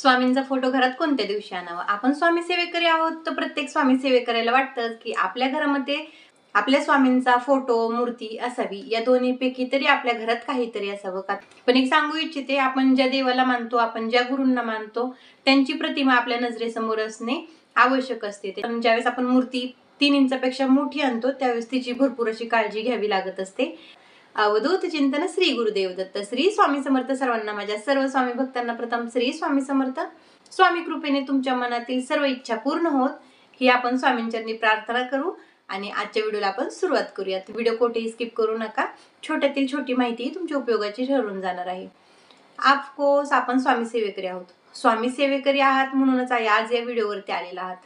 स्वामींचा फोटो घरात कोणत्या दिवशी आणावा? आपण स्वामी सेवेकरी आहोत तर प्रत्येक स्वामी सेवेकऱ्याला वाटतं की आपल्या घरामध्ये आपल्या स्वामींचा फोटो मूर्ती असावी. या दोन्हीपैकी तरी आपल्या घरात काहीतरी असावं का? पण एक सांगू इच्छिते आपण ज्या देवाला मानतो आपण ज्या गुरूंना मानतो त्यांची प्रतिमा आपल्या नजरेसमोर असणे आवश्यक असते. ते. पण ज्यावेळेस आपण मूर्ती तीन इंचापेक्षा मोठी आणतो त्यावेळेस तिची भरपूर अशी काळजी घ्यावी लागत असते. अवधूत चिंतन श्री गुरुदेव दत्त. श्री स्वामी समर्थ सर्वांना माझ्या सर्व स्वामी भक्तांना प्रथम श्री स्वामी समर्थ. स्वामी कृपेने तुमच्या मनातील सर्व इच्छा पूर्ण होत ही आपण स्वामींच्यांनी प्रार्थना करू आणि आजच्या व्हिडिओला आपण सुरुवात करूयात. व्हिडिओ कोठेही स्किप करू नका छोट्यातील छोटी माहिती तुमच्या उपयोगाची ठरून जाणार आहे. ऑफकोर्स आपण स्वामी सेवेकरी आहोत. स्वामी सेवेकरी आहात म्हणूनच आहे आज या व्हिडिओवरती आलेला आहात.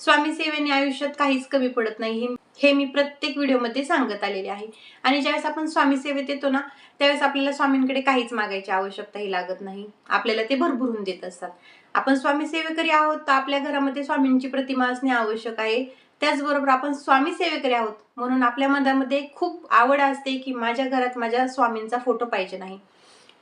स्वामी सेवेने आयुष्यात काहीच कमी पडत नाही हे- हे मी प्रत्येक व्हिडिओमध्ये सांगत आलेले आहे. आणि ज्यावेळेस आपण स्वामी सेवेत येतो ना त्यावेळेस आपल्याला स्वामींकडे काहीच मागायची आवश्यकताही लागत नाही. आपल्याला ते भरभरून देत असतात. आपण स्वामी सेवेकरी आहोत तर आपल्या घरामध्ये स्वामींची प्रतिमा असणे आवश्यक आहे. त्याचबरोबर आपण स्वामी सेवेकरी आहोत म्हणून आपल्या मनामध्ये खूप आवड असते की माझ्या घरात माझ्या स्वामींचा फोटो पाहिजे नाही.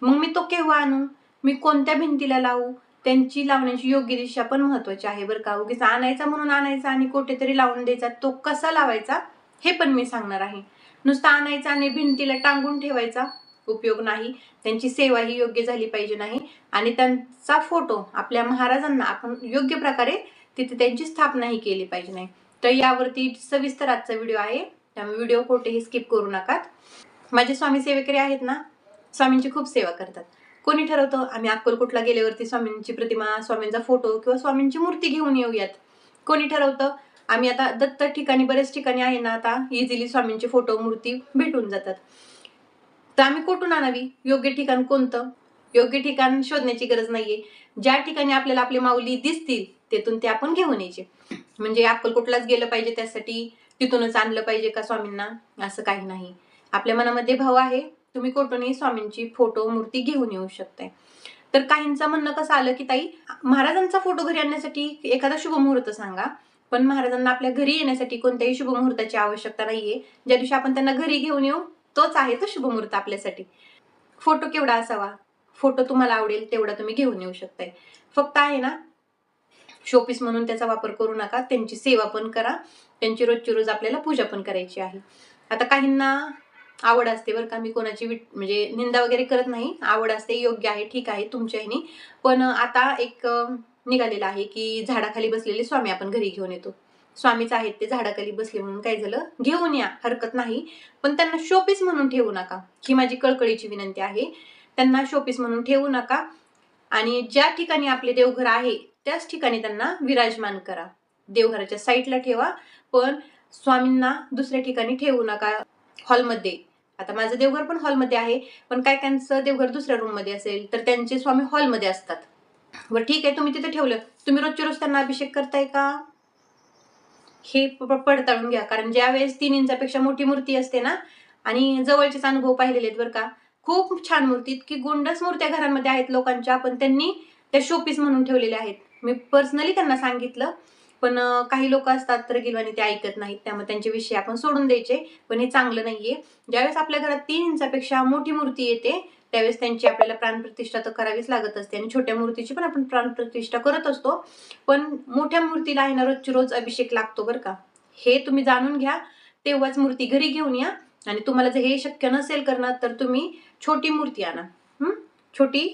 मग मी तो केव्हा आणू? मी कोणत्या भिंतीला लावू? त्यांची लावण्याची योग्य दिशा पण महत्वाची आहे बरं का. उगीच आणायचा म्हणून आणायचा आणि कुठेतरी लावून द्यायचा. तो कसा लावायचा हे पण मी सांगणार आहे. नुसता आणायचा आणि भिंतीला टांगून ठेवायचा उपयोग नाही. त्यांची सेवा ही योग्य झाली पाहिजे नाही. आणि त्यांचा फोटो आपल्या महाराजांना आपण योग्य प्रकारे तिथे त्यांची स्थापनाही केली पाहिजे नाही. तर यावरती सविस्तर आजचा व्हिडिओ आहे. त्यामुळे व्हिडिओ कोठेही स्किप करू नका. माझे स्वामी सेवेकरी आहेत ना स्वामींची खूप सेवा करतात. कोणी ठरवतं? आम्ही अक्कलकोटला गेल्यावरती स्वामींची प्रतिमा स्वामींचा फोटो किंवा स्वामींची मूर्ती घेऊन येऊयात. कोणी ठरवतं? आम्ही आता दत्त ठिकाणी बऱ्याच ठिकाणी आहे ना आता इझिली स्वामींचे फोटो मूर्ती भेटून जातात. तर आम्ही कुठून आणावी? योग्य ठिकाण कोणतं? योग्य ठिकाण शोधण्याची गरज नाहीये. ज्या ठिकाणी आपल्याला आपली माऊली दिसतील तेथून ते आपण घेऊन यायचे. म्हणजे अक्कलकोटलाच गेलं पाहिजे त्यासाठी तिथूनच आणलं पाहिजे का स्वामींना? असं काही नाही. आपल्या मनामध्ये भाव आहे? तुम्ही कुठूनही स्वामींची फोटो मूर्ती घेऊन येऊ शकताय तर काहींचं म्हणणं कसं आलं की ताई महाराजांचा फोटो घरी आणण्यासाठी एखादा शुभ मुहूर्त सांगा पण महाराजांना आपल्या घरी येण्यासाठी कोणत्याही शुभ मुहूर्ताची आवश्यकता नाहीये. ज्या दिवशी आपण त्यांना घरी घेऊन येऊ तोच आहे तो शुभ मुहूर्त आपल्यासाठी. फोटो केवढा असावा? फोटो तुम्हाला आवडेल तेवढा तुम्ही घेऊन येऊ शकताय. फक्त आहे ना शोपीस म्हणून त्याचा वापर करू नका त्यांची सेवा पण करा त्यांची रोजची रोज आपल्याला पूजा पण करायची आहे. आता काहींना आवड असते बरं का. मी कोणाची विट- म्हणजे निंदा वगैरे करत नाही. आवड असते योग्य आहे ठीक आहे तुमच्या ह्यानी. पण आता एक निघालेलं आहे की झाडाखाली बसलेले स्वामी आपण घरी घेऊन येतो. स्वामीच आहेत ते झाडाखाली बसले म्हणून काय झालं? घेऊन या हरकत नाही. पण त्यांना शोपीस म्हणून ठेवू नका. ही माझी कळकळीची विनंती आहे. त्यांना शोपीस म्हणून ठेवू नका. आणि ज्या ठिकाणी आपले देवघर आहे त्याच ठिकाणी त्यांना विराजमान करा. देवघराच्या साईडला ठेवा. पण स्वामींना दुसऱ्या ठिकाणी ठेवू नका. हॉलमध्ये आता माझं देवघर पण हॉलमध्ये आहे पण काय त्यांचं देवघर दुसऱ्या रूममध्ये असेल तर त्यांचे स्वामी हॉलमध्ये असतात. बरं ठीक आहे तुम्ही तिथे ठेवलं. तुम्ही रोजच्या रोज त्यांना अभिषेक करताय का? हे पडताळून घ्या कारण ज्यावेळेस तीन इंचापेक्षा मोठी मूर्ती असते ना आणि जवळचेच अनुभव पाहिलेले आहेत बरं का खूप छान मूर्ती इतकी गोंडस मूर्त्या घरांमध्ये आहेत लोकांच्या पण त्यांनी त्या शोपीस म्हणून ठेवलेल्या आहेत. मी पर्सनली त्यांना सांगितलं पण काही लोक असतात तर गिलवानी ते ऐकत नाहीत त्यामुळे त्यांचे विषय आपण सोडून द्यायचे पण हे चांगलं नाहीये. ज्यावेळेस आपल्या घरात तीन इंचापेक्षा मोठी मूर्ती येते त्यावेळेस त्यांची आपल्याला प्राणप्रतिष्ठा तर करावीच लागत असते आणि छोट्या मूर्तीची पण आपण प्राणप्रतिष्ठा करत असतो. पण मोठ्या मूर्तीला आहे ना रोजची रोज अभिषेक लागतो बरं का. हे तुम्ही जाणून घ्या तेव्हाच मूर्ती घरी घेऊन या आणि तुम्हाला जर हे शक्य नसेल करणार तर तुम्ही छोटी मूर्ती आणा. छोटी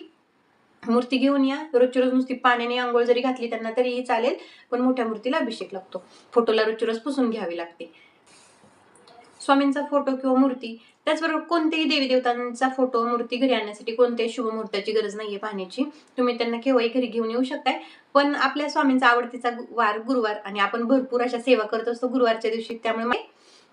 मूर्ती घेऊन या. रोजची रोज नुसती पाण्याने आंघोळ जरी घातली त्यांना तरीही चालेल पण मोठ्या मूर्तीला अभिषेक लागतो. फोटोला रोजची रोज पुसून घ्यावी लागते. स्वामींचा फोटो किंवा मूर्ती त्याचबरोबर कोणत्याही देवी देवतांचा फोटो मूर्ती घरी आणण्यासाठी कोणत्याही शुभ मुहूर्ताची गरज नाहीये पाहण्याची. तुम्ही त्यांना केव्हाही घरी घेऊन येऊ शकताय. पण आपल्या स्वामींचा आवडतीचा वार गुरुवार आणि आपण भरपूर अशा सेवा करत असतो गुरुवारच्या दिवशी. त्यामुळे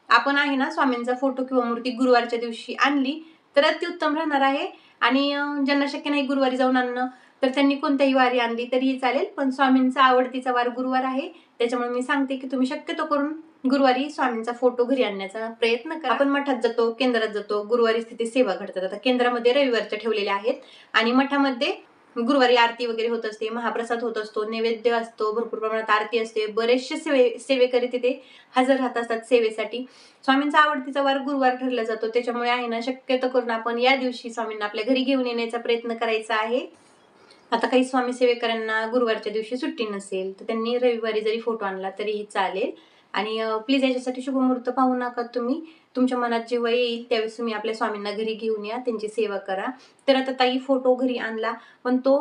आपण आहे ना स्वामींचा फोटो किंवा मूर्ती गुरुवारच्या दिवशी आणली तर अतिउत्तम राहणार आहे. आणि ज्यांना शक्य नाही गुरुवारी जाऊन आणणं तर त्यांनी कोणत्याही वारी आणली तरीही चालेल. पण स्वामींचा आवडतीचा वार गुरुवार आहे. त्याच्यामुळे मी सांगते की तुम्ही शक्यतो करून गुरुवारी स्वामींचा फोटो घरी आणण्याचा प्रयत्न करा. आपण मठात जातो केंद्रात जातो. गुरुवारी तिथे सेवा घडतात. आता केंद्रामध्ये रविवारच्या ठेवलेल्या आहेत. आणि मठामध्ये गुरुवारी आरती वगैरे होत असते महाप्रसाद होत असतो नैवेद्य असतो भरपूर प्रमाणात आरती असते बरेचसे सेवे सेवेकरी तिथे हजर राहत असतात सेवेसाठी. स्वामींचा आवडतीचा वार गुरुवार ठरला जातो त्याच्यामुळे आहे ना शक्यतो करून आपण या दिवशी स्वामींना आपल्या घरी घेऊन येण्याचा प्रयत्न करायचा आहे. आता काही स्वामी सेवेकरांना गुरुवारच्या दिवशी सुट्टी नसेल तर त्यांनी रविवारी जरी फोटो आणला तरीही चालेल. आणि प्लीज याच्यासाठी शुभमुहूर्त पाहू नका तुम्ही. तुमच्या मनात जेव्हा येईल त्यावेळेस तुम्ही आपल्या स्वामींना घरी घेऊन या त्यांची सेवा करा. तर आता ताई फोटो घरी आणला पण तो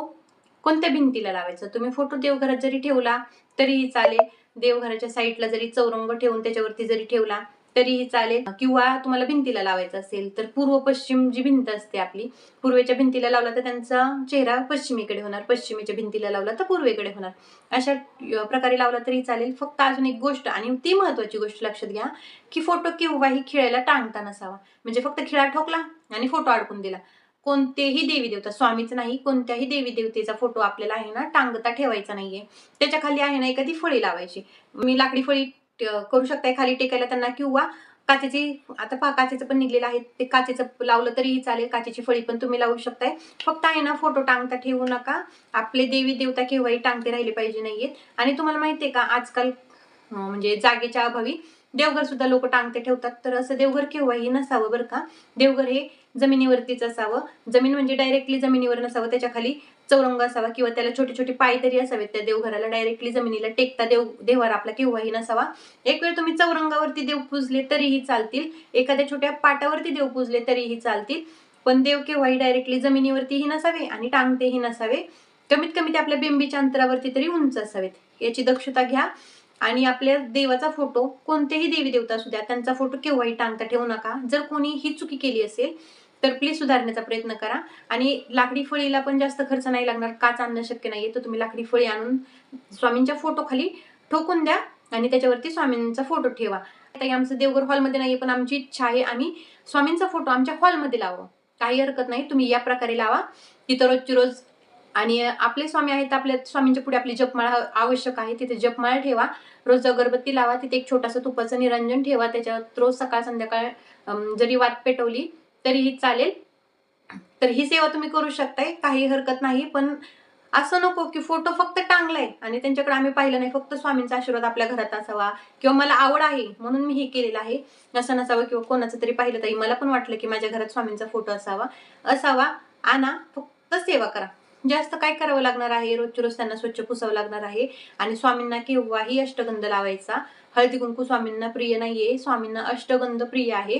कोणत्या भिंतीला लावायचा? तुम्ही फोटो देवघरात जरी ठेवला तरीही चालेल. देवघराच्या साईडला जरी चौरंग ठेवून त्याच्यावरती जरी ठेवला तरीही चालेल. किंवा तुम्हाला भिंतीला लावायचं असेल तर पूर्व पश्चिम जी भिंत असते आपली पूर्वेच्या भिंतीला लावला तर त्यांचा चेहरा पश्चिमेकडे होणार पश्चिमेच्या भिंतीला लावला तर पूर्वेकडे होणार. अशा प्रकारे लावला तरी चालेल. फक्त अजून एक गोष्ट आणि ती महत्वाची गोष्ट लक्षात घ्या की फोटो केव्हाही खिळायला टांगता नसावा. म्हणजे फक्त खिळा ठोकला आणि फोटो अडकून दिला. कोणतेही देवी देवता स्वामीच नाही कोणत्याही देवी देवतेचा फोटो आपल्याला आहे ना टांगता ठेवायचा नाहीये. त्याच्याखाली आहे ना एखादी फळी लावायची. मी लाकडी फळी करू शकताय खाली टेकायला त्यांना किंवा काचेची आता पहा काचेचं पण निघलेलं आहे. ते काचेचं लावलं तरीही चालेल काचेची फळी पण तुम्ही लावू शकताय. फक्त आहे ना फोटो टांगता ठेवू नका. आपले देवी देवता केव्हाही टांगते राहिले पाहिजे नाहीयेत. आणि तुम्हाला माहितीये का आजकाल म्हणजे जागेच्या अभावी देवघर सुद्धा लोक टांगते ठेवतात. तर असं देवघर केव्हाही नसावं बरं का. देवघर हे जमिनीवरतीच असावं. जमीन म्हणजे डायरेक्टली जमिनीवर नसावं त्याच्याखाली चौरंग असावा किंवा त्याला छोटे छोटे पाय तरी असावेत त्या देवघराला डायरेक्टली जमिनीला टेकता देव देवार आपला केव्हाही नसावा. एक वेळ तुम्ही चौरंगावरती देव पूजले तरीही चालतील. एखाद्या छोट्या पाटावरती देव पुजले तरीही चालतील. पण देव केव्हाही डायरेक्टली जमिनीवरतीही नसावे आणि टांगतेही नसावे. कमीत कमी ते आपल्या बिंबीच्या अंतरावरती तरी उंच असावेत. याची दक्षता घ्या. आणि आपल्या देवाचा फोटो कोणतेही देवी देवता असू द्या त्यांचा फोटो केव्हाही टांगता ठेवू नका. जर कोणी ही चुकी केली असेल तर प्लीज सुधारण्याचा प्रयत्न करा. आणि लाकडी फळीला पण जास्त खर्च नाही लागणार. काच आणणं शक्य नाहीये? तर तुम्ही लाकडी फळी आणून स्वामींच्या फोटो खाली ठोकून द्या आणि त्याच्यावरती स्वामींचा फोटो ठेवा. आता आमचं देवघर हॉलमध्ये नाहीये पण आमची इच्छा आहे आम्ही स्वामींचा फोटो आमच्या हॉलमध्ये लावा. काही हरकत नाही. तुम्ही या प्रकारे लावा. तिथं रोजची रोज आणि आपले स्वामी आहेत आपल्या स्वामींच्या पुढे आपली जपमाळा आवश्यक आहे. तिथे जपमाळा ठेवा. रोज अगरबत्ती लावा. तिथे एक छोटासा तुपाचं निरंजन ठेवा. त्याच्यात रोज सकाळ संध्याकाळ जरी वात पेटवली तरीही चालेल. तर ही सेवा तुम्ही करू शकताय. काही हरकत नाही पण असं नको की फोटो फक्त टांगलाय आणि त्यांच्याकडे आम्ही पाहिलं नाही. फक्त स्वामींचा आशीर्वाद आपल्या घरात असावा किंवा मला आवड आहे म्हणून मी हे केलेलं आहे. असं नसावं किंवा कोणाचं तरी पाहिलं तरी मला पण वाटलं की माझ्या घरात स्वामींचा फोटो असावा. असावा. आणा फक्त सेवा करा. जास्त काय करावं लागणार आहे? रोजची रोज त्यांना स्वच्छ पुसावं लागणार आहे. आणि स्वामींना केव्हाही अष्टगंध लावायचा. हळदी कुंकू स्वामींना प्रिय नाहीये. स्वामींना अष्टगंध प्रिय आहे.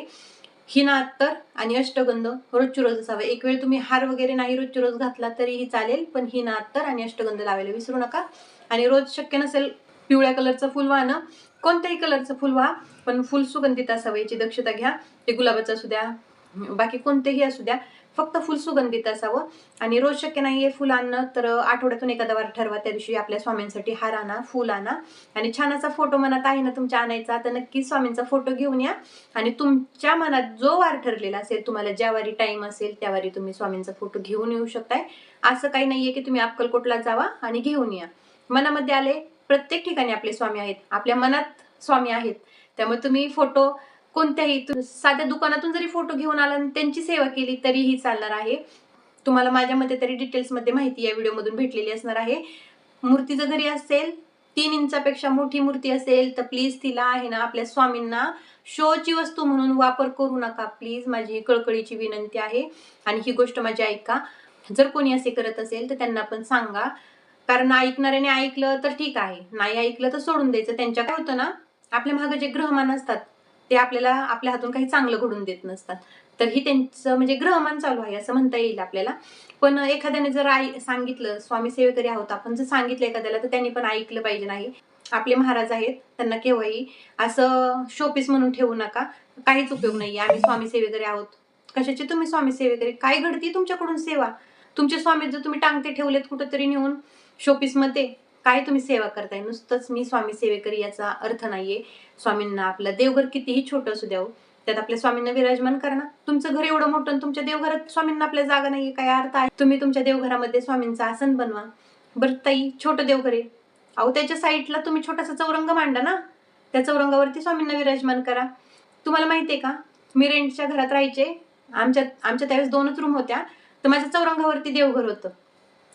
हिना अत्तर आणि अष्टगंध रोजची रोज असावे. एक वेळ तुम्ही हार वगैरे नाही रोजची रोज घातला तरीही चालेल पण हिना अत्तर आणि अष्टगंध लावायला विसरू नका. आणि रोज शक्य नसेल पिवळ्या कलरचं फुल वाहनं कोणत्याही कलरचं फुल व्हा पण फुल सुगंधित असावं याची दक्षता घ्या. ते गुलाबाचं असू द्या बाकी कोणतेही असू द्या. फक्त फुल सुगंधित असावं. आणि रोज शक्य नाही आहे फुल आणणं तर आठवड्यातून एखादा वार ठरवा त्या दिवशी आपल्या स्वामींसाठी हार आणा फुल आणा. आणि छान असा फोटो मनात आहे ना तुमच्या आणायचा तर नक्की स्वामींचा फोटो घेऊन या. आणि तुमच्या मनात जो वार ठरलेला असेल तुम्हाला ज्या वारी टाईम असेल त्या वारी तुम्ही स्वामींचा फोटो घेऊन येऊ शकताय. असं काही नाहीये की तुम्ही अक्कलकोटला जावा आणि घेऊन या. मनामध्ये आले प्रत्येक ठिकाणी आपले स्वामी आहेत. आपल्या मनात स्वामी आहेत. त्यामुळे तुम्ही फोटो कोणत्याही साध्या दुकानातून जरी फोटो घेऊन आला आणि त्यांची सेवा केली तरीही चालणार आहे. तुम्हाला माझ्या मते तरी डिटेल्समध्ये माहिती या व्हिडिओमधून भेटलेली असणार आहे. मूर्ती जर घरी असेल तीन इंचापेक्षा मोठी मूर्ती असेल तर प्लीज तिला आहे ना आपल्या स्वामींना शोची वस्तू म्हणून वापर करू नका. प्लीज माझी ही कळकळीची विनंती आहे. आणि ही गोष्ट माझी ऐका. जर कोणी असे करत असेल तर त्यांना पण सांगा. कारण ऐकणाऱ्याने ऐकलं तर ठीक आहे. नाही ऐकलं तर सोडून द्यायचं. त्यांच्या काय होतं ना आपल्या मागे जे ग्रहमान असतात ते आपल्याला आपल्या हातून काही चांगलं घडून देत नसतात. तर ही त्यांचं म्हणजे ग्रहमान चालू आहे असं म्हणता येईल आपल्याला. पण एखाद्याने जर आई सांगितलं स्वामी सेवेकरी आहोत आपण जर सांगितलं एखाद्याला तर त्यांनी पण ऐकलं पाहिजे नाही. आपले महाराज आहेत त्यांना केव्हाही असं शोपीस म्हणून ठेवू नका. काहीच उपयोग नाहीये आम्ही स्वामी सेवेकरी आहोत. कशाची तुम्ही स्वामी सेवेकरी? काय घडती तुमच्याकडून सेवा? तुमचे स्वामी जर तुम्ही टांगते ठेवलेत कुठंतरी नेऊन शोपीसमध्ये काय तुम्ही सेवा करताय? नुसतंच मी स्वामी सेवेकरी याचा अर्थ नाहीये. स्वामींना आपलं देवघर कितीही छोटं असू द्यावं त्यात आपल्या स्वामींना विराजमान करा ना. तुमचं घर एवढं मोठं आणि तुमच्या देवघरात स्वामींना आपल्या जागा नाहीये काय अर्थ आहे? तुम्ही तुमच्या देवघरामध्ये स्वामींचं आसन बनवा. बरं ताई छोटं देवघर आहे. अहो त्याच्या साईडला तुम्ही छोटासा चौरंग मांडा ना. त्या चौरंगावरती स्वामींना विराजमान करा. तुम्हाला माहितीये का? मी रेंटच्या घरात राहायचे. आमच्या आमच्या त्यावेळेस दोनच रूम होत्या. तर माझ्या चौरंगावरती देवघर होतं.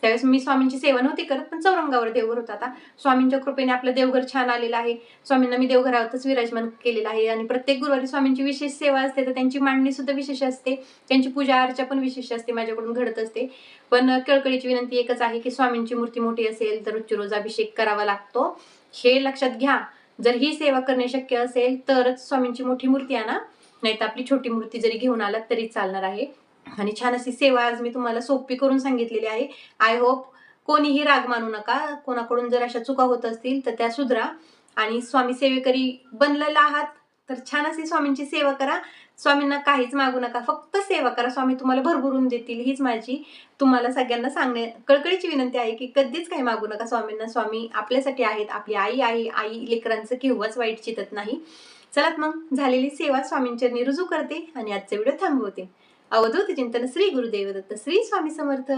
त्यावेळेस मी स्वामींची सेवा नव्हती करत पण चौरंगावर देवघर होता आता. स्वामींच्या कृपेने आपलं देवघर छान आलेलं आहे. स्वामींना मी देवघरावरच विराजमान केलेलं आहे आणि प्रत्येक गुरुवारी स्वामींची विशेष सेवा असते तर त्यांची मांडणी सुद्धा विशेष असते. त्यांची पूजा अर्चा पण विशेष असते माझ्याकडून घडत असते. पण कळकळीची विनंती एकच आहे की स्वामींची मूर्ती मोठी असेल तर रोजची रोज अभिषेक करावा लागतो. हे लक्षात घ्या. जर ही सेवा करणे शक्य असेल तरच स्वामींची मोठी मूर्ती आणा. नाही तर आपली छोटी मूर्ती जरी घेऊन आलात तरी चालणार आहे. आणि छान अशी सेवा आज मी तुम्हाला सोपी करून सांगितलेली आहे. आय होप कोणीही राग मानू नका. कोणाकडून जर अशा चुका होत असतील तर त्या सुधरा. आणि स्वामी सेवेकरी बनलेला आहात तर छान अशी स्वामींची सेवा करा. स्वामींना काहीच मागू नका. फक्त सेवा करा. स्वामी तुम्हाला भरभरून देतील. हीच माझी तुम्हाला सगळ्यांना सांगणे कळकळीची विनंती आहे की कधीच काही मागू नका स्वामींना. स्वामी आपल्यासाठी आहेत. आपली आई आहे. आई लेकरांचं केव्हाच वाईट चितत नाही. चलात मग झालेली सेवा स्वामींच्या रुजू करते आणि आजचा व्हिडिओ थांबवते. अवधूत चिंतन श्री गुरुदेवदत्त श्री स्वामी समर्थ